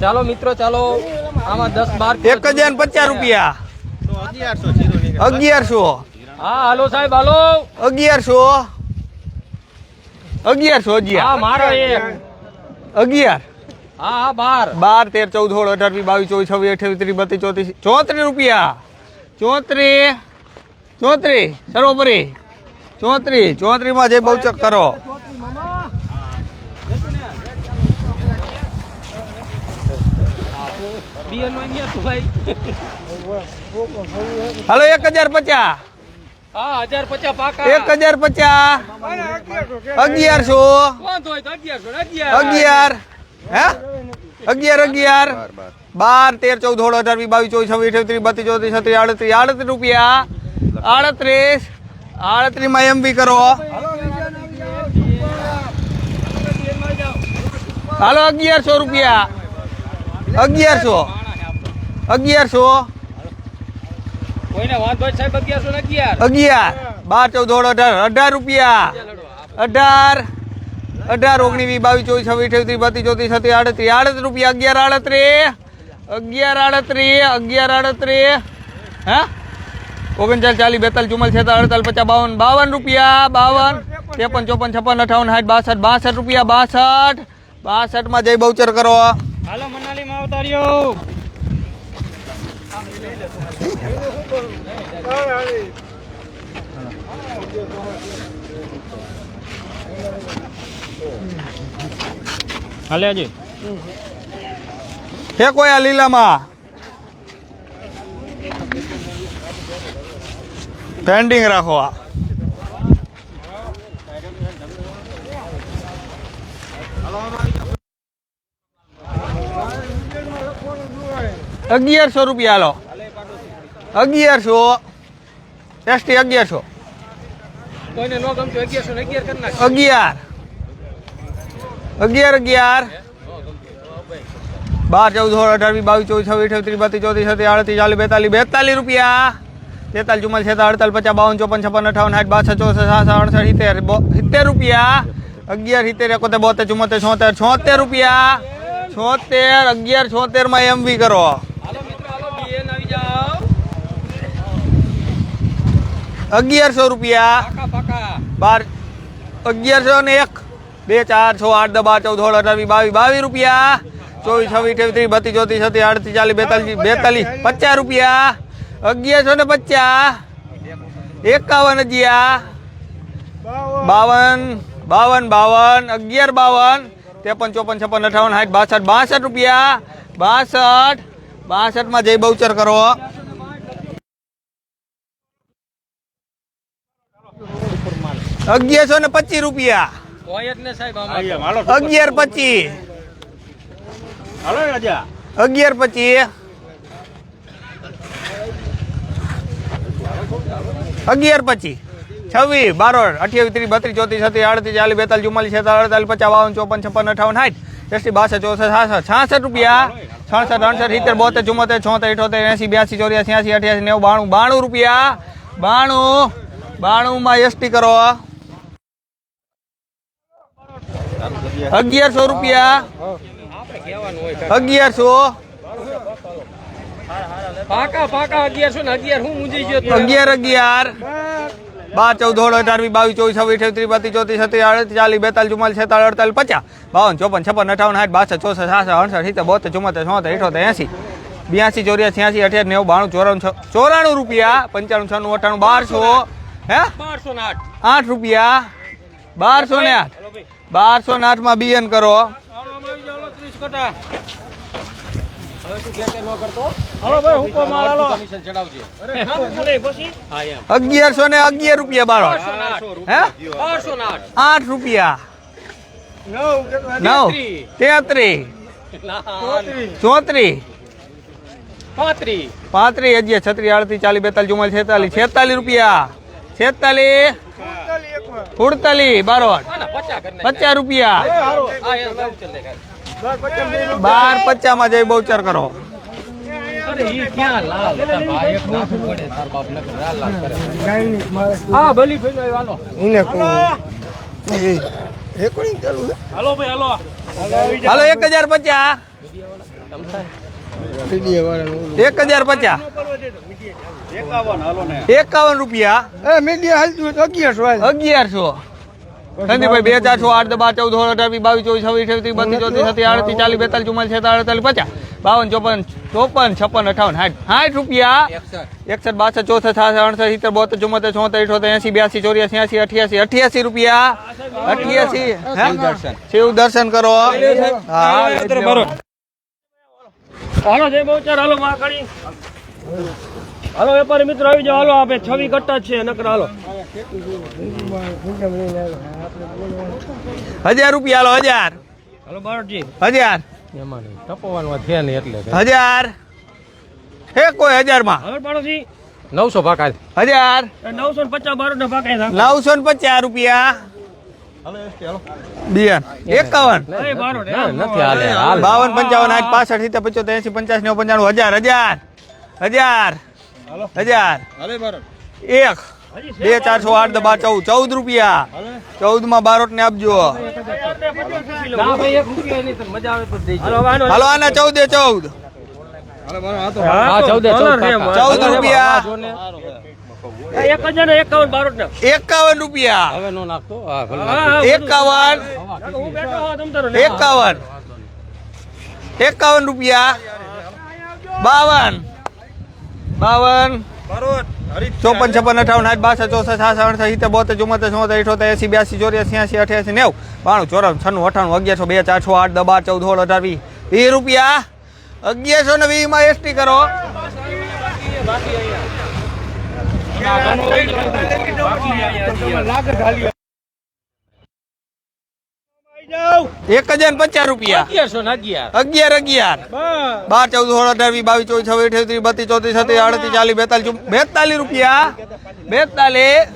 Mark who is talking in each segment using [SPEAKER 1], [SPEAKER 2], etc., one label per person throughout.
[SPEAKER 1] ચાલો મિત્રો ચાલો. આમાં દસ બાર
[SPEAKER 2] એક હજાર પચાસ રૂપિયા. અગિયારસો.
[SPEAKER 1] હા હાલો સાહેબ હાલો.
[SPEAKER 2] અગિયારસો. અગિયારસો
[SPEAKER 1] હા
[SPEAKER 2] અગિયાર
[SPEAKER 1] મારો એક.
[SPEAKER 2] અગિયાર.
[SPEAKER 1] હા હા બાર.
[SPEAKER 2] બાર તેર ચૌદ સોળ અઢાર વીસ બાવીસ ચોવીસ છવ્વીસ અઠ્યાવીસ ત્રીસ બત્રીસ ચોત્રીસ ચોત્રીસ રૂપિયા. ચોત્રીસ. ચોત્રીસ. સર્વોપરી. ચોત્રીસ. ચોત્રીસમાં જે બહુચક કરો હાલો એક હજાર પચાસ. એક હજાર પચાસ. અગિયારસો.
[SPEAKER 1] અગિયાર.
[SPEAKER 2] હે? અગિયાર અગિયાર. બાર તેર ચૌદ સોળ અઢાર વીસ બાવીસ ચોવીસ છવ્વીસ અઠ્યાવીસ ત્રીસ બત્રીસ ચોત્રીસ છત્રીસ આડત્રીસ આડત્રીસ રૂપિયા. આડત્રીસ. આડત્રીસમાં એમ બી કરો. હાલો અગિયારસો રૂપિયા. અગિયારસો. અગિયારસો.
[SPEAKER 1] કોઈને વાંધો સાહેબ અગિયારસો ને અગિયાર.
[SPEAKER 2] અગિયાર. બાર ચૌદ અઢાર. અઢાર રૂપિયા. અઢાર. અઢાર ઓગણીસ વીસ બાવીસ ચોવીસ છવ્વીસ અઠ્યાવીસ બત્રીસ ચોત્રીસ છત્રીસ આડત્રીસ. આડત્રીસ રૂપિયા અગિયાર આડત્રીસ. અગિયાર આડત્રીસ. અગિયાર આડત્રીસ. હા? ઓગણચાલીસ ચાલીસ બેતાલીસ ચુમ્માલ છેતાલીસ અડતાલીસ પચાસ બાવન બાવન રૂપિયા. બાવન. ત્રેપન ચોપન છપ્પન અઠાવન સાઠ બાસઠ બાસઠ રૂપિયા બાસઠ. બાસઠમાં જય બહુચર કરો.
[SPEAKER 1] હાલો મનાલીમાં અવતાર્યો હાલે હજી
[SPEAKER 2] હે કોઈ આ લીલામાં? પેન્ડિંગ રાખો આ. અગિયારસો રૂપિયા લો અગિયારસો. એસટી અગિયારસો.
[SPEAKER 1] કોઈને નો ગમતું અગિયારસો ને અગિયાર કરી નાખ
[SPEAKER 2] અગિયાર. અગિયાર અગિયાર. બાર ચૌદ સોળ અઢાર વીસ બાવીસ ચોવીસ છવ્વીસ અઠ્યાવીસ ત્રીસ બત્રીસ ચોત્રીસ છત્રીસ આડત્રીસ ચાલીસ બેતાલીસ બેતાલીસ રૂપિયા. તેતાલીસ ચુમ્માલીસ છે અડતાલીસ પચાસ બાવન ચોપન છપ્પન અઠાવન સાઠ બાસઠ ચોસઠ સાત અડસઠ સિત્તેર સિત્તેર રૂપિયા. અગિયાર સિત્તેર એકોતેર બોતેર ચુમ્મોતેર છોતેર છોતેર રૂપિયા. છોતેર અગિયાર છોતેરમાં એમ બી કરો
[SPEAKER 1] હાલો મિત્રો હાલો બીએન આવી જાઓ
[SPEAKER 2] અગિયારસો રૂપિયા. બાર અગિયારસો ને એક. બે ચાર છ આઠ દસ બાર ચૌદ સોળ અઢાર વીસ બાવીસ બાવીસ રૂપિયા. ચોવીસ છવ્વીસ અઠ્યાવીસ ત્રીસ બત્રીસ ચોત્રીસ છત્રીસ આડત્રીસ ચાલીસ બેતાલીસ બેતાલીસ પચાસ રૂપિયા. અગિયારસો ને પચાસ. એકાવન અજિયા બાવન બાવન બાવન અગિયાર બાવન ત્રેપન ચોપન છપ્પન અઠાવન સાઠ બાસઠ બાસઠ રૂપિયા. બાસઠ બાસઠમાં જય બહુચર કરો. અગિયારસો ને પચીસ રૂપિયા. અગિયાર પચીસ. અગિયાર પચીસ. અગિયાર પચીસ. છવ્વીસ બારો અઠ્યાવીસ ત્રીસ બત્રીસ ચોત્રીસ છત્રીસ આડત્રીસ ચાલીસ બેતાલીસ ચુમ્માલીસ છેતાલીસ અડતાલીસ પચાસ બાવન ચોપન છપ્પન અઠાવન સાઠ એસી બાસઠ ચોસઠ છાસઠ છાસઠ રૂપિયા. છાસઠ અડસઠ સિત્તેર બોતેર ચુમ્મોતેર છોતેર ઇઠોતેર એસી બ્યાસી ચોર્યાસી એસી અઠ્યાસી નેવું બાણું બાણું રૂપિયા. બાણું બાણુંમાં એસટી કરો. અગિયારસો રૂપિયા.
[SPEAKER 1] આપણે કહેવાનું હોય
[SPEAKER 2] અગિયારસો.
[SPEAKER 1] પાકા પાકા અગિયારસો ને અગિયાર હું મૂંઝી ગયો
[SPEAKER 2] અગિયાર અગિયાર. બાર ચૌદ સોળ અઢાર બાવીસ ચોવીસ છવ્વીસ અઠ્યાવીસ ત્રીસ ચોત્રીસ છત્રીસ આડત્રીસ ચાલીસ બેતાલીસ ચુમ્માલીસ છેતાલીસ અડતાલીસ પચાસ. બાવન ચોપન છપ્પન અઠાવન સાઠ બાસઠ ચોસઠ સાસઠ અડસઠ સિત્તેર બોતેર ચુમ્મોતેર છોતેર ઇઠોતેર એસી બ્યાસી ચોર્યાસી છ્યાસી અઠ્યાસી નેવું બાણું ચોરાણું ચોરાણું રૂપિયા. પંચાણું છનું અઠાણું બારસો. હે
[SPEAKER 1] બારસો આઠ.
[SPEAKER 2] રૂપિયા. બારસો ને આઠ. બારસો ને આઠમાં બીએન કરો અગિયારસો ને અગિયાર રૂપિયા બારો
[SPEAKER 1] આઠ
[SPEAKER 2] રૂપિયા. નવ. તેત્રી.
[SPEAKER 1] ચોત્રી.
[SPEAKER 2] ચોત્રીસ
[SPEAKER 1] પાંત્રીસ
[SPEAKER 2] પાંત્રીસ અગિયાર છત્રીસ આડત્રીસ ચાલીસ બેતાલીસ ચુમ્માલીસ છેતાલીસ. છેતાલીસ રૂપિયા. છેતાલીસ. સુડતાલીસ બારોટ
[SPEAKER 1] પચાસ
[SPEAKER 2] રૂપિયા. બાર પચાસ પચાસમાં જઈ બહુચર કરો.
[SPEAKER 1] હાલો,
[SPEAKER 2] એક હજાર પચાસ. એક હજાર પચાસ. એકાવન રૂપિયા?
[SPEAKER 3] એ મીડિયા હાલતું હોય તો અગિયારસો.
[SPEAKER 2] અગિયારસો? સંદીપભાઈ બે હજાર છો આઠ બાર ચૌદ સોળ અઢાર વીસ, બાવીસ ચોવીસ છવ્વીસ છવ્વીસ બત્રીસ ચોત્રીસ સત્તી આડત્રીસ ચાલીસ બેતાલીસ ચુમ્માલીસ છેતાલીસ અડતાલીસ પચાસ બાવન ચોપન ચોપન છપ્પન અઠાવન સાઠ સાઠ રૂપિયા? એકસઠ. બાસઠ ચોસઠ સાસઠ અડસઠ સિત્તેર બોતેર ચુમ્મોતેર ચોતેર ઇઠોતેર એસી બ્યાસી ચોર્યાસી એસી અઠ્યાસી અઠ્યાસી રૂપિયા? અઠ્યાસી? શિવ દર્શન કરો.
[SPEAKER 1] હાલો જય બહુચર હાલો મહાકાળી. હાલો વેપારી મિત્રો આવી જાવ હાલો આપે છવી કટ્ટા છે નકર હાલો.
[SPEAKER 2] હજાર રૂપિયા હાલો હજાર.
[SPEAKER 1] હાલો બારોટજી
[SPEAKER 2] હજાર.
[SPEAKER 1] એમાં છે એટલે
[SPEAKER 2] હજાર. હે કોઈ હજારમાં?
[SPEAKER 1] હવે પાડોશી નવસો ભાકા
[SPEAKER 2] હજાર.
[SPEAKER 1] નવસો ને પચાસ બારોટ ના ભાકા
[SPEAKER 2] નવસો ને પચાસ રૂપિયા. એકાવન. બાવન પંચાવન આઠ પાસઠ સિત્તેર પંચોતેર એસી પંચાસ નેવું પંચાણું હજાર હજાર. હજાર. હજાર. એક બે ચારસો આઠ દબા બાર ચૌદ. ચૌદ રૂપિયા. ચૌદમાં બારોટ ને આપજો
[SPEAKER 1] હાલો આનો-
[SPEAKER 2] હાલો આના ચૌદે ચૌદ.
[SPEAKER 4] ચૌદ
[SPEAKER 2] રૂપિયા.
[SPEAKER 1] એકાવન બારોટ ના
[SPEAKER 2] એકાવન રૂપિયા.
[SPEAKER 4] હવે નો નાખતો? હા ભલે
[SPEAKER 1] હા, હા, બધું.
[SPEAKER 2] એકાવન. એકાવન. એકાવન રૂપિયા. બાવન. બાવન. ચોપન છપ્પન અઠાવન આઠ બાસઠ ચોસઠ સાસઠ અડસઠ સિત્તેર બોતેર ચુમ્મોતેર ચોતેર ઇઠોતેર એસી બ્યાસી ચોર્યાસી એસી અઠ્યાસી નેવું બાણું ચોરાણું છન્નું અઠાણું અગિયારસો બે ચાર છ આઠ દસ બાર ચૌદ સોળ અઢાર વીસ વીસ રૂપિયા. અગિયારસો ને વીસમાં એસટી કરો. એક હજાર પચાસ રૂપિયા.
[SPEAKER 4] અગિયારસો ને અગિયાર.
[SPEAKER 2] અગિયાર અગિયાર. બાર ચૌદ સોળ અઢાર વીસ બાવીસ ચોવીસ છવ્વીસ અઠ્યાવીસ બત્રીસ ચોત્રીસ સત્તીસ આડત્રીસ ચાલીસ બેતાલીસ ચુમ- બેતાલીસ રૂપિયા. બેતાલીસ.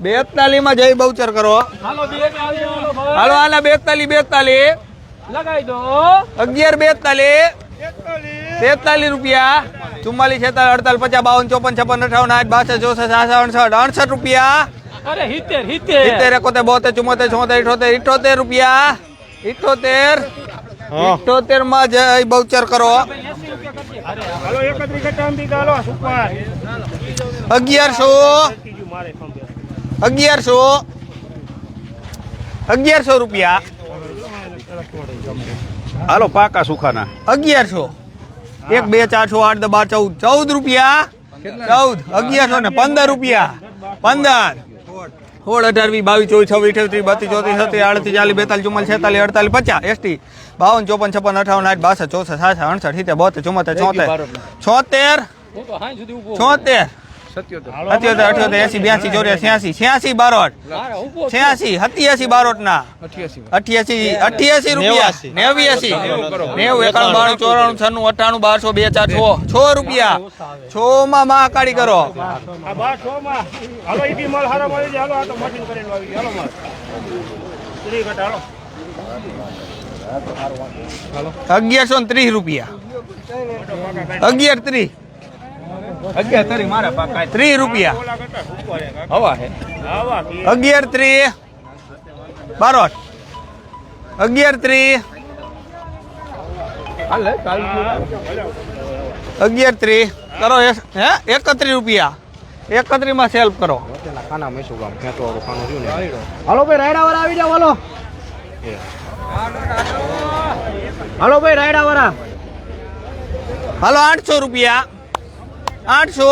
[SPEAKER 2] બેતાલીસમાં જય બહુચર કરો.
[SPEAKER 1] હાલો બે બે આવી જાઓ, હાલો ભાઈ.
[SPEAKER 2] હાલો આના બેતાલીસ બેતાલીસ.
[SPEAKER 1] લગાવી દો.
[SPEAKER 2] અગિયાર બેતાલીસ. તેતાલીસ રૂપિયા. ચુમ્માલીસ છેતાલીસ અડતાલીસ પચાસ બાવન ચોપન છપ્પન અઠાવન આઠ બાસઠ ચોસઠ સાસઠ અડસઠ અડસઠ રૂપિયા.
[SPEAKER 1] અરે હિતેર હિતેર
[SPEAKER 2] સિત્તેર એકોતેર બોતેર ચુમ્મોતેર છોતેર ઇઠોતેર ઇઠોતેર રૂપિયા. ઇઠોતેર. ઇઠોતેરમાં જય બહુચર કરો. અગિયારસો. અગિયારસો. અગિયારસો રૂપિયા.
[SPEAKER 5] હાલો પાકા સુખાના.
[SPEAKER 2] અગિયારસો. એક બે ચાર છ આઠ દસ બાર ચૌદ. ચૌદ રૂપિયા. ચૌદ. અગિયારસો ને પંદર રૂપિયા. પંદર. સોળ અઢાર વીસ બાવીસ ચોવીસ છવ્વીસ અઠ્યાવીસ બત્રીસ ચોત્રીસ સત્રીસ આડત્રીસ ચાલીસ બેતાલીસ ચુમ્માલીસ છેતાલીસ અડતાલીસ પચાસ એસટી બાવન ચોપન છપ્પન અઠાવન આઠ બાસઠ ચોસઠ સાસઠ અડસઠ સિત્તેર બોતેર ચુમ્મોતેર છોતેર છોતેર સત્યોતેર. અઠ્યોતેર એસી બ્યાસી ચોર્યાસી છ્યાસી છ્યાસી બારોટ. છ્યાસી સત્યાસી બારોટ. ના અઠ્યાસી અઠ્યાસી રૂપિયા. નેવ્યાસી. નેવું એકાણું બાણું ચોરાણું છન્નું અઠાણું બારસો બે ચાર છ છ રૂપિયા. છ માં મહાકાળી કરો. અગિયારસો ત્રીસ રૂપિયા. અગિયાર ત્રીસ. અગિયાર મારા પાકા ત્રીસ રૂપિયા.
[SPEAKER 4] હવા હે.
[SPEAKER 2] અગિયાર ત્રીસ. બારોટ. અગિયાર ત્રીસ. અગિયાર ત્રીસ. કરો હે એકત્રીસ રૂપિયા. એકત્રીસમાં સેલ્ફ કરો.
[SPEAKER 4] ખાના મેસું ગામ ખેતો ખાનું રહ્યું ને
[SPEAKER 1] હાલો ભાઈ રાયડા વાળા આવી જાવ હાલો. હાલો ભાઈ રાયડા વાળા
[SPEAKER 2] હાલો આઠસો રૂપિયા. આઠસો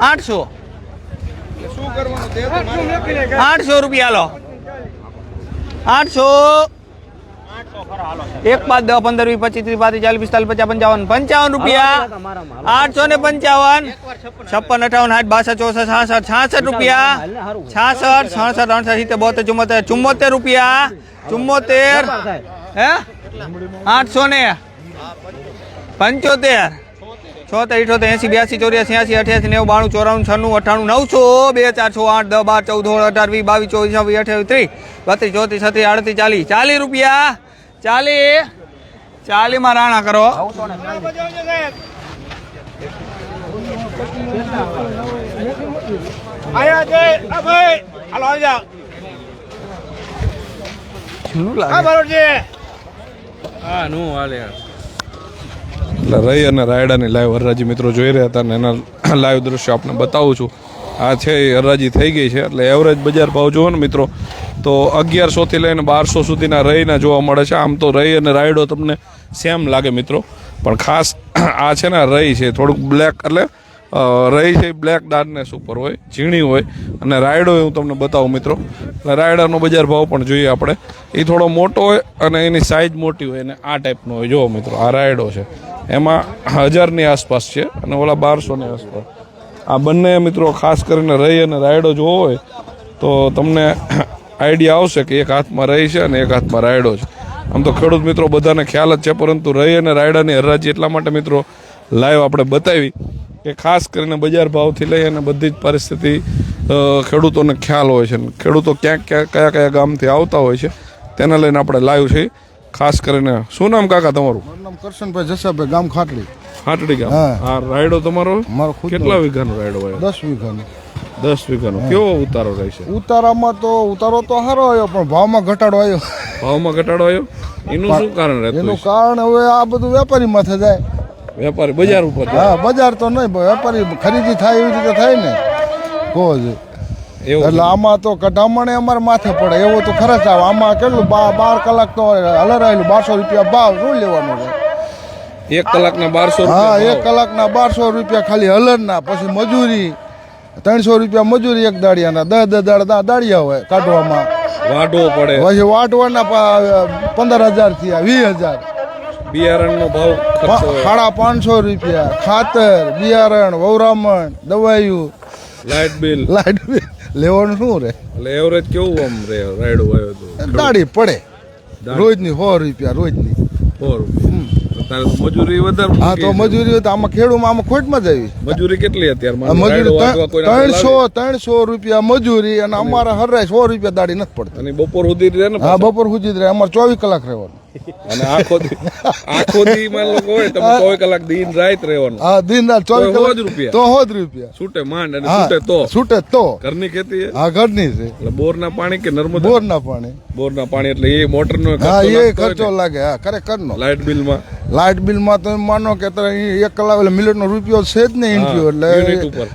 [SPEAKER 2] આઠસો આઠસો રૂપિયા લો આઠસો એક પાંચ દસ પંદર વીસ પચીસ ત્રીસ પાંત્રીસ ચાલીસ પિસ્તાલીસ પચાસ પંચાવન પંચાવન રૂપિયા આઠસો ને પંચાવન છપ્પન અઠાવન આઠ બાસઠ ચોસઠ છાસઠ છાસઠ રૂપિયા છાસઠ છાસઠ અડસઠ સિત્તેર બોતેર ચુમ્મોતેર ચુમ્મોતેર રૂપિયા ચુમ્મોતેર હે આઠસો ને પંચોતેર છોતેર ઇઠોતેર એસી બ્યાસી ચોર્યાસી એસી અઠ્યાસી નેવું બાણું ચોરાણું છન્નું અઠાણું નવસો બે ચાર છ આઠ દસ બાર ચૌદ સોળ અઢાર વીસ બાવીસ ચોવીસ છવ્વીસ અઠ્યાવીસ ત્રીસ બત્રીસ ચોત્રીસ છત્રીસ આડત્રીસ ચાલીસ. ચાલીસ રૂપિયા. ચાલી ચાલીમાં રાણા કરો. શું લાગે?
[SPEAKER 1] બરોબર છે.
[SPEAKER 4] હા નું હાલે
[SPEAKER 6] એટલે રહી અને રાયડાની લાઈવ હરરાજી મિત્રો જોઈ રહ્યા હતા અને એના લાઈવ દ્રશ્યો આપને બતાવું છું. આ છે એ હરરાજી થઈ ગઈ છે, એટલે એવરેજ બજાર ભાવ જુઓ ને મિત્રો, તો અગિયારસોથી લઈને બારસો સુધીના રહીના જોવા મળે છે. આમ તો રહી અને રાયડો તમને સેમ લાગે મિત્રો, પણ ખાસ આ છે ને રહી છે, થોડુંક બ્લેક એટલે રહી છે બ્લેક ડાર્કનેસ ઉપર હોય, ઝીણી હોય, અને રાયડો હું તમને બતાવું મિત્રો, એટલે રાયડાનો બજાર ભાવ પણ જોઈએ આપણે. એ થોડો મોટો હોય અને એની સાઇઝ મોટી હોય અને આ ટાઈપનો હોય. જુઓ મિત્રો, આ રાયડો છે. એમાં હજારની આસપાસ છે અને ઓલા બારસોની આસપાસ. આ બંને મિત્રો ખાસ કરીને રહી અને રાયડો જોવો હોય, તો તમને આઈડિયા આવશે કે એક હાથમાં રહી છે અને એક હાથમાં રાયડો છે. આમ તો ખેડૂત મિત્રો બધાને ખ્યાલ જ છે, પરંતુ રહી અને રાયડાની હરાજી એટલા માટે મિત્રો લાઈવ આપણે બતાવી કે ખાસ કરીને બજાર ભાવથી લઈ અને બધી જ પરિસ્થિતિ ખેડૂતોને ખ્યાલ હોય છે. ખેડૂતો ક્યાંક ક્યાંક કયા કયા ગામથી આવતા હોય છે, તેને લઈને આપણે લાઈવ છે. ખાસ કરીને શું નામ કાકા તમારું?
[SPEAKER 3] મારું નામ કરશનભાઈ જસાભાઈ ગામ ખાટડી.
[SPEAKER 6] ખાટડી ગામ.
[SPEAKER 3] હા.
[SPEAKER 6] આ રાયડો તમારો?
[SPEAKER 3] મારો ખુદ
[SPEAKER 6] કેટલા વીઘાનો રાયડો હોય?
[SPEAKER 3] દસ વીઘાનો.
[SPEAKER 6] દસ વીઘાનો. કેવો ઉતારો રહેશે
[SPEAKER 3] ઉતારામાં તો ઉતારો તો સારો આવ્યો પણ ભાવમાં ઘટાડો આવ્યો.
[SPEAKER 6] ભાવમાં ઘટાડો આવ્યો? એનું શું કારણ રહેતું
[SPEAKER 3] એનું
[SPEAKER 6] હશે?
[SPEAKER 3] કારણ હવે આ બધું વેપારી માથે જાય.
[SPEAKER 6] વેપારી બજાર ઉપર જાય.
[SPEAKER 3] હા બજાર તો નહીં પણ વેપારી ખરીદી થાય એવી રીતે થાય ને. કહો
[SPEAKER 6] એવું
[SPEAKER 3] એટલે આમાં તો કઢામણે અમારે માથે પડે. એવો તો ખર્ચ આવે આમાં કેટલું બાર કલાક તો હલરાયેલું બારસો રૂપિયા ભાવ શું લેવાનો છે?
[SPEAKER 6] એક કલાકના બારસો
[SPEAKER 3] હા એક કલાકના બારસો રૂપિયા ખાલી હલરના પછી મજૂરી. ત્રણસો રૂપિયા મજૂરી એક દાડિયાના. દસ દસ દાડા દાડિયા હોય કાઢવામાં.
[SPEAKER 6] વાટવો પડે.
[SPEAKER 3] પછી વાટવાના પંદર હજાર થયા વીસ હજાર.
[SPEAKER 6] બિયારણનો ભાવ
[SPEAKER 3] સાડા પાંચસો રૂપિયા. ખાતર બિયારણ વવરામણ દવાઈયું
[SPEAKER 6] લાઇટ બિલ.
[SPEAKER 3] Light bill. લેવાનું શું રે?
[SPEAKER 6] એટલે એવરેજ કેવું આમ રે રાયડો આવ્યો તો?
[SPEAKER 3] દાડી પડે. રોજની સો રૂપિયા રોજની.
[SPEAKER 6] સો રૂપિયા. તારે મજૂરી વધારે
[SPEAKER 3] હા તો મજૂરી હોય તો આમાં ખેડૂમાં આમાં ખોટમાં જ આવી.
[SPEAKER 6] મજૂરી કેટલી અત્યારે
[SPEAKER 3] મજૂરી ત્રણસો ત્રણસો રૂપિયા મજૂરી અને અમારે હરાય સો રૂપિયા દાડી નથી પડતી.
[SPEAKER 6] અને બપોર સુધી રહે ને
[SPEAKER 3] હા બપોર સુધી રહે. અમારે ચોવીસ કલાક રહેવાનું.
[SPEAKER 6] અને આખો આખો દી માં લોકો હોય તમે ચોવીસ કલાક દિન રાત રહેવાનું.
[SPEAKER 3] હા દિન રાત ચોવીસ
[SPEAKER 6] તો સો જ
[SPEAKER 3] કલાક
[SPEAKER 6] રૂપિયા.
[SPEAKER 3] તો હોજ રૂપિયા.
[SPEAKER 6] છૂટે માંડ અને છૂટે તો.
[SPEAKER 3] છૂટે તો.
[SPEAKER 6] ઘરની ખેતી છે?
[SPEAKER 3] હા ઘરની છે.
[SPEAKER 6] એટલે બોરના પાણી કે નર્મદા?
[SPEAKER 3] બોરના પાણી.
[SPEAKER 6] બોરના પાણી એટલે એ મોટરનો
[SPEAKER 3] હા એ ખર્ચો લાગે હા ખરેખરનો
[SPEAKER 6] ને. લાઇટ બિલમાં?
[SPEAKER 3] લાઇટ બિલમાં તમે માનો કે એક કલાક એટલે મિનિટનો રૂપિયો છે જ ને ઇન્ટ્યુ એટલે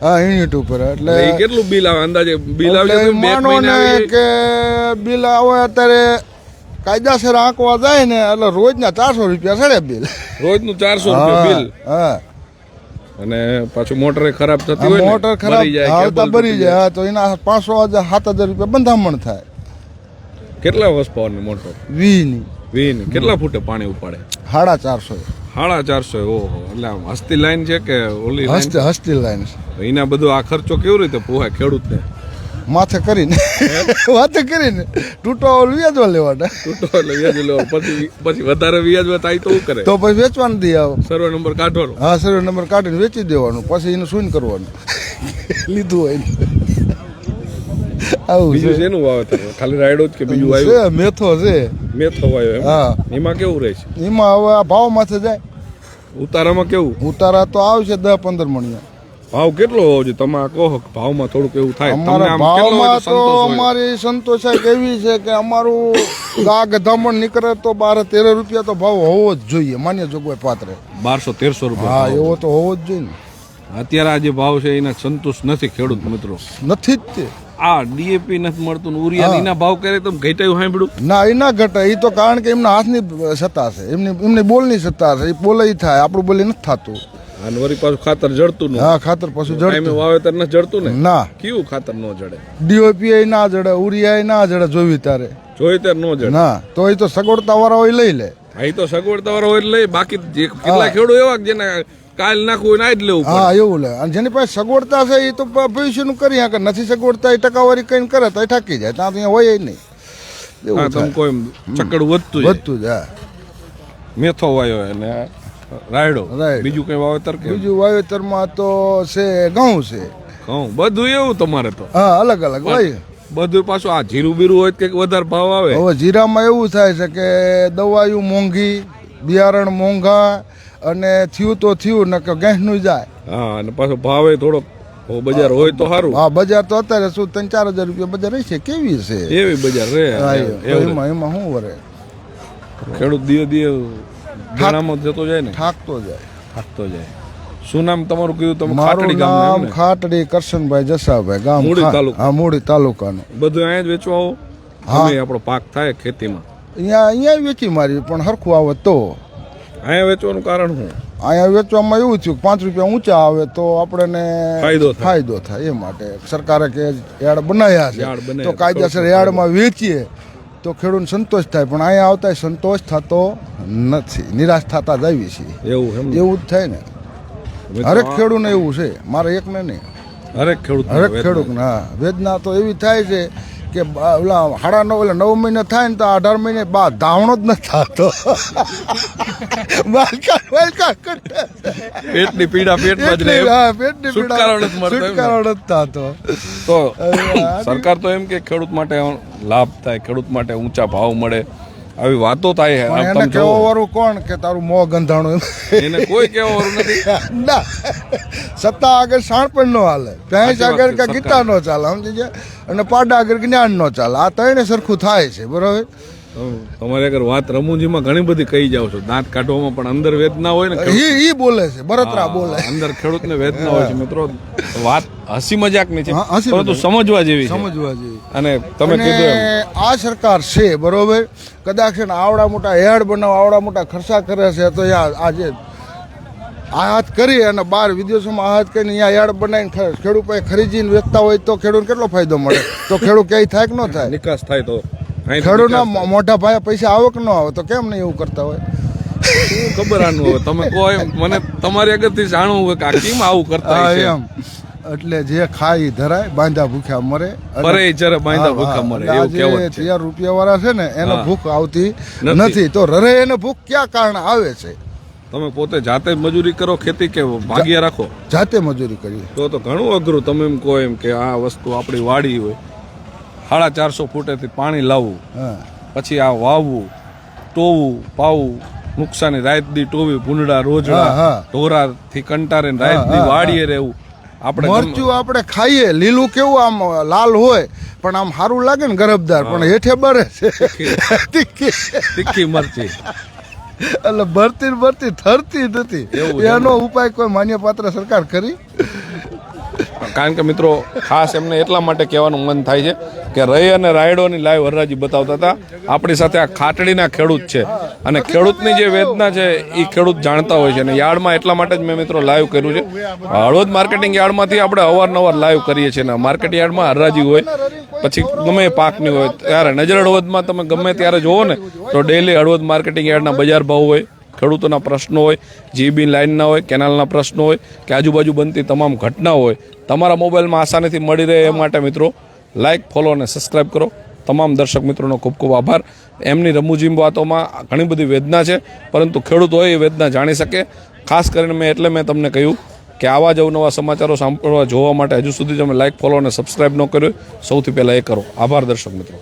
[SPEAKER 3] હા યુનિટ ઉપર એટલે
[SPEAKER 6] કેટલું બિલ આવે? અંદાજે બિલ આવે
[SPEAKER 3] માનો ને કે બિલ આવે અત્યારે કાયદાસર આંકવા જાય ને એટલે રોજના ચારસો રૂપિયા ચડે બિલ
[SPEAKER 6] રોજનું ચારસો રૂપિયા બિલ
[SPEAKER 3] હા.
[SPEAKER 6] અને પાછું મોટર ખરાબ થતી હોય
[SPEAKER 3] મોટર ખરાબ
[SPEAKER 6] જાય,
[SPEAKER 3] હાલતા
[SPEAKER 6] ભરી
[SPEAKER 3] જાય. હા તો એના પાંચસો હજાર સાત હજાર રૂપિયા બંધામણ થાય.
[SPEAKER 6] કેટલા વર્ષ પાવરની મોટર?
[SPEAKER 3] વી ની
[SPEAKER 6] વીન. કેટલા ફૂટે પાણી ઉપાડે?
[SPEAKER 3] સાડા ચારસો.
[SPEAKER 6] સાડા ચારસો ઓહો. એટલે આમ હસ્તી લાઈન છે કે ઓલી
[SPEAKER 3] હસ્તી હસ્તી લાઈન?
[SPEAKER 6] એના બધો આ ખર્ચો કેવી રીતે પોહાય? ખેડૂતને?
[SPEAKER 3] માથે કરીને માથે કરીને તૂટો વ્યાજવા લેવાના.
[SPEAKER 6] તૂટો એટલે વ્યાજ લેવો પછી પછી વધારે વ્યાજમાં થાય તો શું કરે?
[SPEAKER 3] તો પછી વેચવાનું દઈ આવો.
[SPEAKER 6] સર્વે નંબર કાઢવાનો.
[SPEAKER 3] હા સર્વે નંબર કાઢીને વેચી દેવાનું પછી એનું શૂન્ય કરવાનું? લીધું હોય આવું
[SPEAKER 6] બીજું શેનું વાવેતર? ખાલી રાયડો જ કે બીજું આવ્યું?
[SPEAKER 3] છે મેથો છે.
[SPEAKER 6] મેથો વાયો
[SPEAKER 3] હા.
[SPEAKER 6] એમાં કેવું રહે છે?
[SPEAKER 3] એમાં હવે આ ભાવ માથે જાય.
[SPEAKER 6] ઉતારામાં કેવું?
[SPEAKER 3] ઉતારા તો આવશે દસ પંદર મણિયા.
[SPEAKER 6] ભાવ કેટલો હોવો જોઈએ તમે આ કહો ભાવમાં થોડુંક એવું થાય. તમને
[SPEAKER 3] અમારા ભાવમાં
[SPEAKER 6] તો સંતોષ?
[SPEAKER 3] અમારી સંતોષાય એવી છે કે અમારું ગા ગધામણ નીકળે તો બાર તેર રૂપિયા તો ભાવ હોવો જ જોઈએ. માન્ય જોગવાઈ પાત્રે.
[SPEAKER 6] બારસો તેરસો રૂપિયા હા
[SPEAKER 3] એવો તો હોવો જ જોઈએ ને.
[SPEAKER 6] અત્યારે આ જે ભાવ છે એના સંતુષ્ટ નથી ખેડૂત મિત્રો.
[SPEAKER 3] નથી જ તે.
[SPEAKER 6] આ ડીએપી નથી મળતું ઉરિયા એના ભાવ કરે તો ઘટાયું સાંભળ્યું?
[SPEAKER 3] ના એ ના ઘટાય. એ તો કારણ કે એમના હાથની સત્તા છે. એમની એમની બોલની સત્તા છે. એ બોલે થાય. આપણું બોલી નથી થતું.
[SPEAKER 6] અને વળી પાછું ખાતર જડતું ન
[SPEAKER 3] હા ખાતર પાછું જડતું.
[SPEAKER 6] વાવેતર ન જડતું ને?
[SPEAKER 3] ના.
[SPEAKER 6] કેવું ખાતર ન જડે?
[SPEAKER 3] ડીઓપી ના જડે ઉરિયા ના જડે જોવી તારે
[SPEAKER 6] જોઈ ત્યારે ન જડે?
[SPEAKER 3] ના તો એ તો સગવડતા વાળા હોય લઈ લે.
[SPEAKER 6] હા તો સગવડતા વાળા હોય લઈ બાકી જે કેટલા ખેડૂત એવા જેને કાલ નાખવું ને આજ લેવું
[SPEAKER 3] હા એવું લે. અને જેની પાસે સગવડતા છે એ તો ભવિષ્યનું કરી શકે. નથી સગવડતા એ ટકાવારી કઈ કરે તો એ ઠાકી જાય. ત્યાં ત્યાં હોય નહીં. એવું
[SPEAKER 6] તમે. કોઈ ચકડ વધતું
[SPEAKER 3] વધતું જ હા
[SPEAKER 6] મેથો વાયો અને રાયડો.
[SPEAKER 3] રાયડો.
[SPEAKER 6] બીજું કઈ વાવેતર કે
[SPEAKER 3] બીજું વાવેતરમાં તો છે ઘઉં છે.
[SPEAKER 6] ઘઉં. બધું એવું તમારે તો?
[SPEAKER 3] હા અલગ અલગ હોય.
[SPEAKER 6] બધું પાછું આ જીરું બીરું હોય કે વધારે ભાવ આવે?
[SPEAKER 3] હવે જીરામાં એવું થાય છે કે દવાયું મોંઘી બિયારણ મોંઘા અને થયું તો થયું ને કે ગેસનું જાય.
[SPEAKER 6] હા અને પાછો ભાવે થોડોક. હો બજાર હોય તો સારું.
[SPEAKER 3] હા બજાર તો અત્યારે શું ત્રણ ચાર હજાર રૂપિયા બજાર છે કેવી છે
[SPEAKER 6] એવી બજાર રે
[SPEAKER 3] એમાં. એમાં શું વરે?
[SPEAKER 6] ખેડૂત દિયો દિયે દેણામાં જતો જાય ને?
[SPEAKER 3] થાકતો જાય.
[SPEAKER 6] થાકતો જાય. શું નામ તમારું કીધું? તમે ખાટડી ગામ
[SPEAKER 3] નામ ખાટડી કરશનભાઈ જસાભાઈ ગામ
[SPEAKER 6] મૂળી તાલુકા.
[SPEAKER 3] હા મૂળી તાલુકાનું.
[SPEAKER 6] બધું અહીંયા જ વેચવા આવો. અમે આપણો પાક થાય ખેતીમાં.
[SPEAKER 3] અહીંયા અહીંયા વેચી મારી પણ હરખું આવે તો.
[SPEAKER 6] અહીંયા વેચવાનું કારણ શું?
[SPEAKER 3] અહીંયા વેચવામાં એવું થયું પાંચ રૂપિયા ઊંચા આવે તો આપણને
[SPEAKER 6] ફાયદો
[SPEAKER 3] ફાયદો થાય એ માટે. સરકારે કે યાર્ડ બનાવ્યા છે. તો કાયદેસર યાર્ડમાં વેચીએ. તો ખેડૂતને સંતોષ થાય પણ અહીંયા આવતા સંતોષ થતો નથી. નિરાશ થતા જ આવી છીએ.
[SPEAKER 6] એવું
[SPEAKER 3] એવું જ થાય ને. હરેક ખેડૂતને એવું છે. મારે એકને નહીં.
[SPEAKER 6] હરેક ખેડૂત
[SPEAKER 3] હરેક ખેડૂતને હા. વેદના તો એવી થાય છે કે ઓલા સાડા નવ એટલે નવ મહિને થાય ને તો અઢાર મહિને બા ધાવણો જ ન થતો.
[SPEAKER 6] પેટની પીડા પેટમાં જ
[SPEAKER 3] હા, પેટની પીડા-
[SPEAKER 6] છુટકારો
[SPEAKER 3] જ? થતો.
[SPEAKER 6] તો સરકાર તો એમ કે ખેડૂત માટે લાભ થાય ખેડૂત માટે ઊંચા ભાવ મળે. આવી વાતો થાય છે.
[SPEAKER 3] એને કેવો વાળું કોણ કે તારું મોં ગંધાણું
[SPEAKER 6] એને કોઈ કેવો વાળું નથી.
[SPEAKER 3] ના. સત્તા આગળ શાણપણ નો હાલે. ભેંસ આગળ કે ગીતા નો ચાલે સમજી અને પાડા આગળ જ્ઞાન નો ચાલે. આ ત્રણે સરખું થાય છે બરોબર?
[SPEAKER 6] તમારે અગર વાત રમૂજીમાં ઘણી બધી કહી જાવ છો. દાંત કાઢવામાં પણ અંદર વેદના હોય ને એ
[SPEAKER 3] ઈ બોલે છે બરતરા બોલે.
[SPEAKER 6] અંદર ખેડૂતને વેદના હોય છે. મિત્રો વાત હસી મજાકની છે. પરંતુ સમજવા જેવી
[SPEAKER 3] સમજવા જેવી.
[SPEAKER 6] અને તમે કીધું
[SPEAKER 3] આ સરકાર છે બરોબર? કદાચ આવડા મોટા હેડ બનાવ આવડા મોટા ખર્ચા કરે છે તો આજે હાથ કરી અને બહાર વિદેશોમાં આયાત કરીને અહીંયા યાર્ડ બનાવીને ખેડૂત પાસે ખરીદીને વેચતા હોય તો ખેડૂત કેટલો ફાયદો મળે? તો ખેડૂત ક્યાંય થાય કે ન થાય.
[SPEAKER 6] નિકાસ થાય તો
[SPEAKER 3] ખેડૂતના મોટા ભાઈ પૈસા આવક ન આવે તો કેમ નહીં એવું કરતા હોય?
[SPEAKER 6] ખબર આનું હવે? તમે કહો એમ મને તમારી આગળથી જાણવું હોય કે આ કેમ આવું કરતા હોય
[SPEAKER 3] એમ. એટલે જે ખાય ધરાય બાંધા ભૂખ્યા મરે.
[SPEAKER 6] મરે જરા બાંધા
[SPEAKER 3] ભૂખ્યા
[SPEAKER 6] મરે, એવું કહેવત છે.
[SPEAKER 3] રૂપિયા વાળા છે ને એને ભૂખ આવતી
[SPEAKER 6] નથી.
[SPEAKER 3] નથી. તો રરે એને ભૂખ ક્યાં કારણે આવે છે?
[SPEAKER 6] તમે પોતે જાતે મજૂરી કરો ખેતી કે ભાગ્યા રાખો?
[SPEAKER 3] જાતે મજૂરી કરી
[SPEAKER 6] તો તો ઘણું અઘરું. તમે એમ કહો એમ કે આ વસ્તુ આપણી વાડી હોય. સાડા ચારસો ફૂટેથી પાણી લાવવું પછી આ વાવવું ટોવું પાવું નુકસાની રાત દી ટોવી ભૂંડા રોજડા
[SPEAKER 3] ઢોરા
[SPEAKER 6] થી કંટારે રાત દી વાડીએ રહેવું. આપણે
[SPEAKER 3] મરચું આપણે ખાઈએ લીલું કેવું આમ લાલ હોય પણ આમ સારું લાગે ને ગરબદાર પણ હેઠે બરે છે. તીખી.
[SPEAKER 6] તીખી. મરચી.
[SPEAKER 3] એટલે ભરતી ભરતી થરતી નથી એનો ઉપાય કોઈ માન્ય પાત્ર સરકાર કરી
[SPEAKER 6] કારણ કે મિત્રો ખાસ એમને એટલા માટે કહેવાનું મન થાય છે કે રહી અને રાયડોની લાઈવ હરરાજી બતાવતા હતા. આપણી સાથે આ ખાટડીના ખેડૂત છે. અને ખેડૂતની જે વેદના છે એ ખેડૂત જાણતા હોય છે. અને યાર્ડમાં એટલા માટે જ મેં મિત્રો લાઈવ કર્યું છે. હળવદ માર્કેટિંગ યાર્ડમાંથી આપણે અવારનવાર લાઈવ કરીએ છીએ. અને માર્કેટ યાર્ડમાં હરરાજી હોય, પછી ગમે પાકની હોય, ત્યારે નજર હળવદમાં તમે ગમે ત્યારે જોવો ને, તો ડેલી હળવદ માર્કેટિંગ યાર્ડના બજાર ભાવ હોય, ખેડૂતોના પ્રશ્નો હોય, જીબી લાઇનના હોય, કેનાલના પ્રશ્નો હોય, કે આજુબાજુ બનતી તમામ ઘટના હોય, તમારા મોબાઈલમાં આસાનીથી મળી રહે એ માટે મિત્રો લાઇક ફોલો અને સબસ્ક્રાઈબ કરો. તમામ દર્શક મિત્રોનો ખૂબ ખૂબ આભાર. એમની રમૂજી વાતોમાં ઘણી બધી વેદના છે, પરંતુ ખેડૂત હોય એ વેદના જાણી શકે. ખાસ કરીને મેં એટલે મેં તમને કહ્યું કે આવા જ અવનવા સમાચારો સાંભળવા જોવા માટે હજુ સુધી તમે લાઇક ફોલો અને સબસ્ક્રાઇબ ન કર્યો. સૌથી પહેલાં એ કરો. આભાર દર્શક મિત્રો.